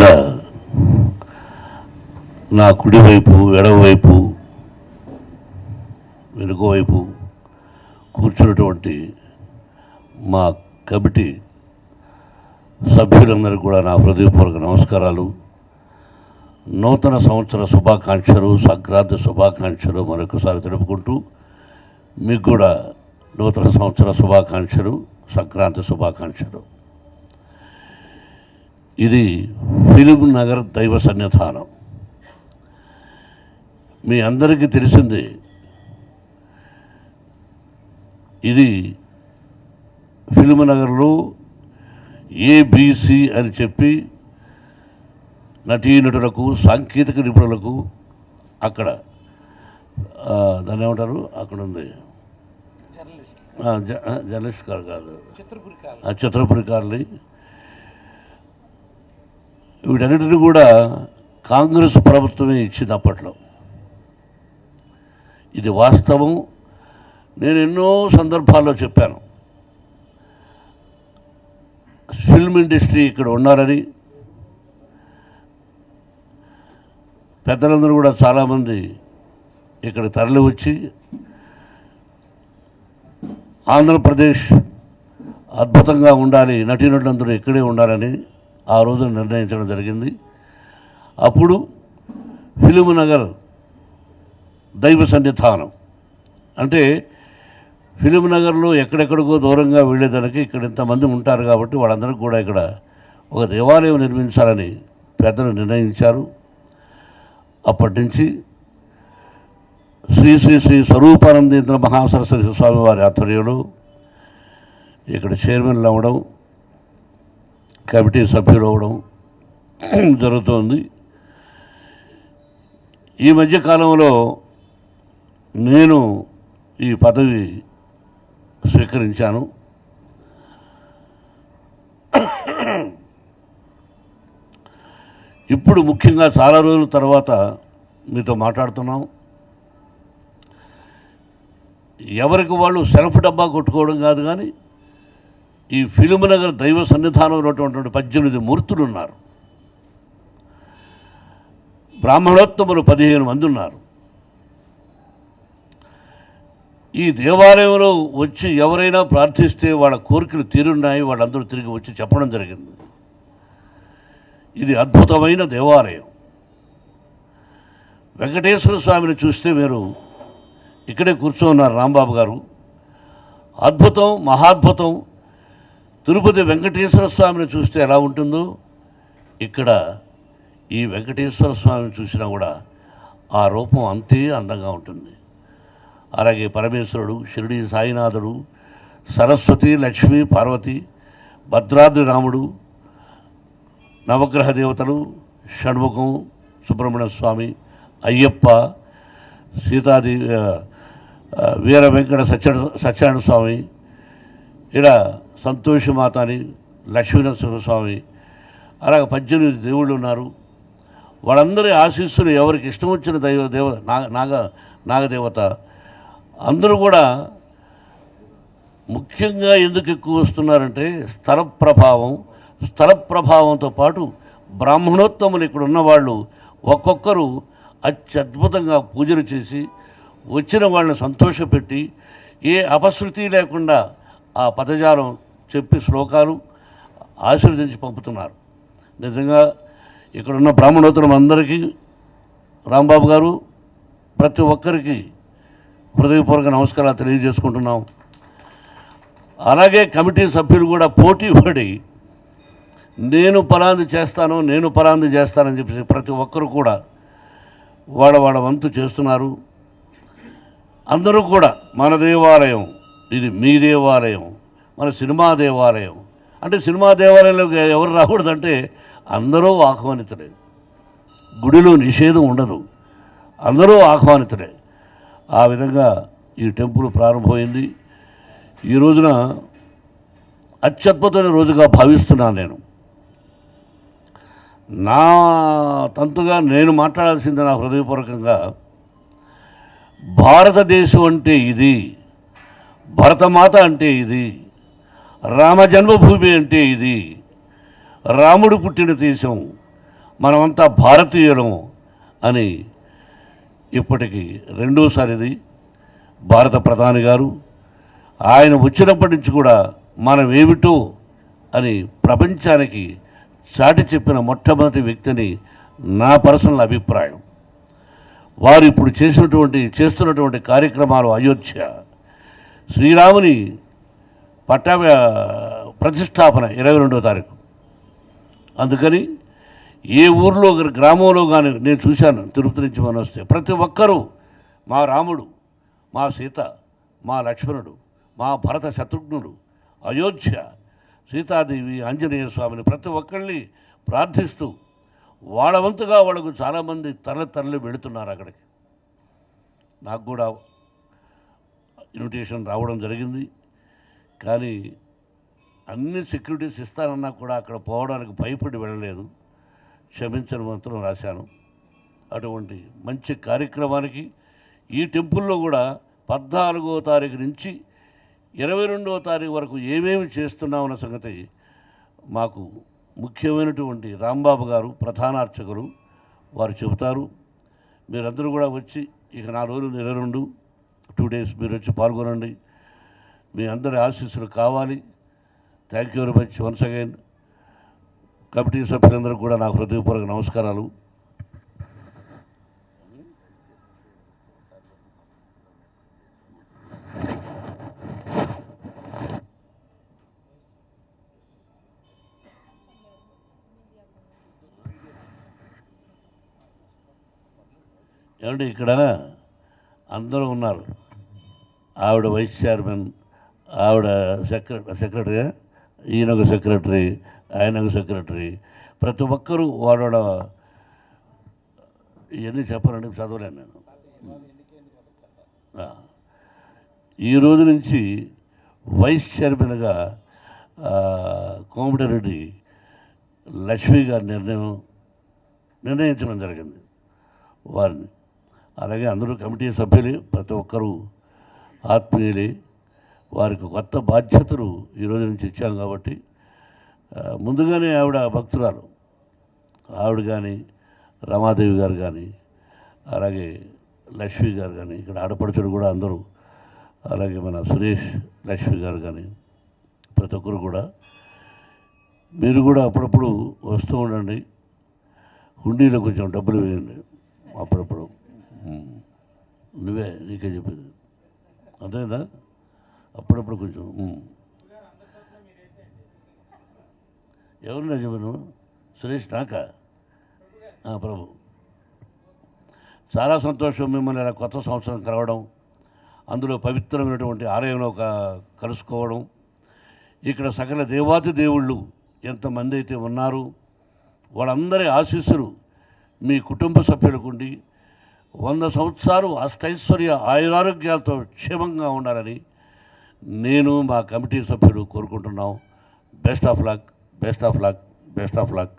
ఇక్కడ నా కుడివైపు ఎడమవైపు వెనుకవైపు కూర్చున్నటువంటి మా కమిటీ సభ్యులందరికీ కూడా నా హృదయపూర్వక నమస్కారాలు. నూతన సంవత్సర శుభాకాంక్షలు సంక్రాంతి శుభాకాంక్షలు మరొకసారి తెలుపుకుంటూ మీకు కూడా నూతన సంవత్సర శుభాకాంక్షలు సంక్రాంతి శుభాకాంక్షలు. ఇది ఫిలిం నగర్ దైవ సన్నిధానం. మీ అందరికీ తెలిసిందే ఇది ఫిల్మ్ నగర్లో ఏబిసి అని చెప్పి నటీనటులకు సాంకేతిక నిపుణులకు అక్కడ దాన్ని ఏమంటారు? అక్కడ ఉంది. జర్నలిస్ట్. గారు కాదు ఆ చిత్రపురికారులు వీటన్నిటిని కూడా కాంగ్రెస్ ప్రభుత్వమే ఇచ్చింది అప్పట్లో. ఇది వాస్తవం. నేను ఎన్నో సందర్భాల్లో చెప్పాను. ఫిల్మ్ ఇండస్ట్రీ ఇక్కడ ఉన్నారని పెద్దలందరూ కూడా చాలామంది ఇక్కడ తరలి వచ్చి ఆంధ్రప్రదేశ్ అద్భుతంగా ఉండాలి నటీనటులందరూ ఇక్కడే ఉండాలని ఆ రోజు నిర్ణయించడం జరిగింది. అప్పుడు ఫిలింనగర్ దైవ సన్నిధానం. అంటే ఫిలింనగర్లో ఎక్కడెక్కడికో దూరంగా వెళ్ళేదానికి ఇక్కడ ఇంతమంది ఉంటారు కాబట్టి వాళ్ళందరికీ కూడా ఇక్కడ ఒక దేవాలయం నిర్మించాలని పెద్దలు నిర్ణయించారు. అప్పటి నుంచి శ్రీ శ్రీ శ్రీ స్వరూపానందేంద్ర మహాసరస్వతి స్వామి వారి ఆధ్వర్యంలో ఇక్కడ చైర్మన్లు అవ్వడం కమిటీ సభ్యులు అవ్వడం జరుగుతోంది. ఈ మధ్య కాలంలో నేను ఈ పదవి స్వీకరించాను. ఇప్పుడు ముఖ్యంగా చాలా రోజుల తర్వాత మీతో మాట్లాడుతున్నాం. ఎవరికి వాళ్ళు సెల్ఫ్ డబ్బా కొట్టుకోవడం కాదు కానీ ఈ ఫిలిం నగర్ దైవ సన్నిధానం ఉన్నటువంటి పద్దెనిమిది మూర్తులు ఉన్నారు. బ్రాహ్మణోత్తములు పదిహేను మంది ఉన్నారు. ఈ దేవాలయంలో వచ్చి ఎవరైనా ప్రార్థిస్తే వాళ్ళ కోరికలు తీరున్నాయి వాళ్ళందరూ తిరిగి వచ్చి చెప్పడం జరిగింది. ఇది అద్భుతమైన దేవాలయం. వెంకటేశ్వర స్వామిని చూస్తే మీరు ఇక్కడే కూర్చో ఉన్నారు రాంబాబు గారు. అద్భుతం మహాద్భుతం తిరుపతి వెంకటేశ్వర స్వామిని చూస్తే ఎలా ఉంటుందో ఇక్కడ ఈ వెంకటేశ్వర స్వామిని చూసినా కూడా ఆ రూపం అంతే అందంగా ఉంటుంది. అలాగే పరమేశ్వరుడు షిరిడి సాయినాథుడు సరస్వతి లక్ష్మి పార్వతి భద్రాద్రి రాముడు నవగ్రహ దేవతలు షణ్ముఖం సుబ్రహ్మణ్య స్వామి అయ్యప్ప సీతాది వీర వెంకట సత్య సత్యనారాయణ స్వామి ఇలా సంతోషమాత అని లక్ష్మీనరసింహ స్వామి. అలాగే పద్దెనిమిది దేవుళ్ళు ఉన్నారు. వాళ్ళందరి ఆశీస్సులు ఎవరికి ఇష్టం వచ్చిన దైవ దేవ నాగ నాగ నాగదేవత. అందరూ కూడా ముఖ్యంగా ఎందుకు ఎక్కువ వస్తున్నారంటే స్థల ప్రభావం స్థల ప్రభావంతో పాటు బ్రాహ్మణోత్తములు ఇక్కడ ఉన్నవాళ్ళు ఒక్కొక్కరు అత్యద్భుతంగా పూజలు చేసి వచ్చిన వాళ్ళని సంతోషపెట్టి ఏ అపశృతి లేకుండా ఆ పదజాలం చెప్పి శ్లోకాలు ఆశీర్వదించి పంపుతున్నారు. నిజంగా ఇక్కడున్న బ్రాహ్మణోత్తరం అందరికీ రాంబాబు గారు ప్రతి ఒక్కరికి హృదయపూర్వక నమస్కారాలు తెలియజేసుకుంటున్నాం. అలాగే కమిటీ సభ్యులు కూడా పోటీ పడి నేను పలాంది చేస్తాను నేను పలాంది చేస్తానని చెప్పేసి ప్రతి ఒక్కరు కూడా వాళ్ళ వాళ్ళ వంతు చేస్తున్నారు. అందరూ కూడా మన దేవాలయం ఇది మీ దేవాలయం మన సినిమా దేవాలయం. అంటే సినిమా దేవాలయంలోకి ఎవరు రాకూడదంటే అందరూ ఆహ్వానితులే. గుడిలో నిషేధం ఉండదు. అందరూ ఆహ్వానితులే. ఆ విధంగా ఈ టెంపుల్ ప్రారంభమైంది. ఈ రోజున అత్యద్భుతమైన రోజుగా భావిస్తున్నాను నేను. నా తంతుగా నేను మాట్లాడాల్సింది నా హృదయపూర్వకంగా భారతదేశం అంటే ఇది భరతమాత అంటే ఇది రామ జన్మభూమి అంటే ఇది. రాముడు పుట్టిన దేశం. మనమంతా భారతీయులం అని ఇప్పటికి రెండోసారిది భారత ప్రధాని గారు ఆయన వచ్చినప్పటి నుంచి కూడా మనం ఏమిటో అని ప్రపంచానికి చాటి చెప్పిన మొట్టమొదటి వ్యక్తిని నా పర్సనల్ అభిప్రాయం. వారు ఇప్పుడు చేసినటువంటి చేస్తున్నటువంటి కార్యక్రమాలు అయోధ్య. శ్రీరాముని పట్టా ప్రతిష్టాపన ఇరవై రెండవ తారీఖు. అందుకని ఏ ఊర్లో గ్రామంలో కానీ నేను చూశాను తిరుపతి నుంచి మనం వస్తే. ప్రతి ఒక్కరూ మా రాముడు మా సీత మా లక్ష్మణుడు మా భరత శత్రుఘ్నుడు అయోధ్య సీతాదేవి ఆంజనేయ స్వామిని ప్రతి ఒక్కరిని ప్రార్థిస్తూ వాళ్ళ వంతుగా వాళ్ళకు చాలామంది తరలి తరలి వెళుతున్నారు అక్కడికి. నాకు కూడా ఇన్విటేషన్ రావడం జరిగింది. కానీ అన్ని సెక్యూరిటీస్ ఇస్తానన్నా కూడా అక్కడ పోవడానికి భయపడి వెళ్ళలేదు. క్షమించని మంత్రం రాశాను. అటువంటి మంచి కార్యక్రమానికి ఈ టెంపుల్లో కూడా పద్నాలుగో తారీఖు నుంచి ఇరవై రెండవ తారీఖు వరకు ఏమేమి చేస్తున్నామన్న సంగతి మాకు ముఖ్యమైనటువంటి రాంబాబు గారు ప్రధానార్చకులు వారు చెబుతారు. మీరందరూ కూడా వచ్చి ఇక నా రోజులు ఇరవై రెండు టూ డేస్ మీరు వచ్చి పాల్గొనండి. మీ అందరి ఆశీస్సులు కావాలి. Thank you very much once again committee సభ్యులందరూ కూడా నా హృదయపూర్వక నమస్కారాలు. ఏమంటే ఇక్కడ అందరూ ఉన్నారు. ఆవిడ వైస్ చైర్మన్ ఆవిడ సెక్రటరీ సెక్రటరీ ఈయన ఒక సెక్రటరీ ఆయన ఒక సెక్రటరీ. ప్రతి ఒక్కరూ వాళ్ళ ఇవన్నీ చెప్పాలంటే చదవలేను నేను. ఈ రోజు నుంచి వైస్ చైర్మన్గా కోమటిరెడ్డి లక్ష్మి గారి నిర్ణయం నిర్ణయించడం జరిగింది వారిని. అలాగే అందరూ కమిటీ సభ్యులే ప్రతి ఒక్కరూ ఆత్మీయులే. వారికి కొత్త బాధ్యతలు ఈ రోజు నుంచి ఇచ్చాం కాబట్టి ముందుగానే ఆవిడ భక్తురాలు. ఆవిడ కానీ రమాదేవి గారు కానీ అలాగే లక్ష్మి గారు కానీ ఇక్కడ ఆడపడుచుడు కూడా అందరూ అలాగే మన సురేష్ లక్ష్మి గారు కానీ ప్రతి ఒక్కరు కూడా. మీరు కూడా అప్పుడప్పుడు వస్తూ ఉండండి. హుండీలో కొంచెం డబ్బులు వేయండి. అప్పుడప్పుడు. నువ్వే నీకే చెప్పేది. అంతేనా అప్పుడప్పుడు కొంచెం ఉమ్. చెప్పను? సురేష్ నాకా? ప్రభు. చాలా సంతోషం మిమ్మల్ని ఇలా కొత్త సంవత్సరం కలవడం అందులో పవిత్రమైనటువంటి ఆలయంలో కలుసుకోవడం. ఇక్కడ సకల దేవాతి దేవుళ్ళు ఎంతమంది అయితే ఉన్నారు వాళ్ళందరి ఆశీస్సులు మీ కుటుంబ సభ్యులకుండి వంద సంవత్సరాలు అష్టైశ్వర్య ఆయురారోగ్యాలతో క్షేమంగా ఉండాలని నేను మా కమిటీ సభ్యులు కోరుకుంటున్నాం. Best of luck best of luck best of luck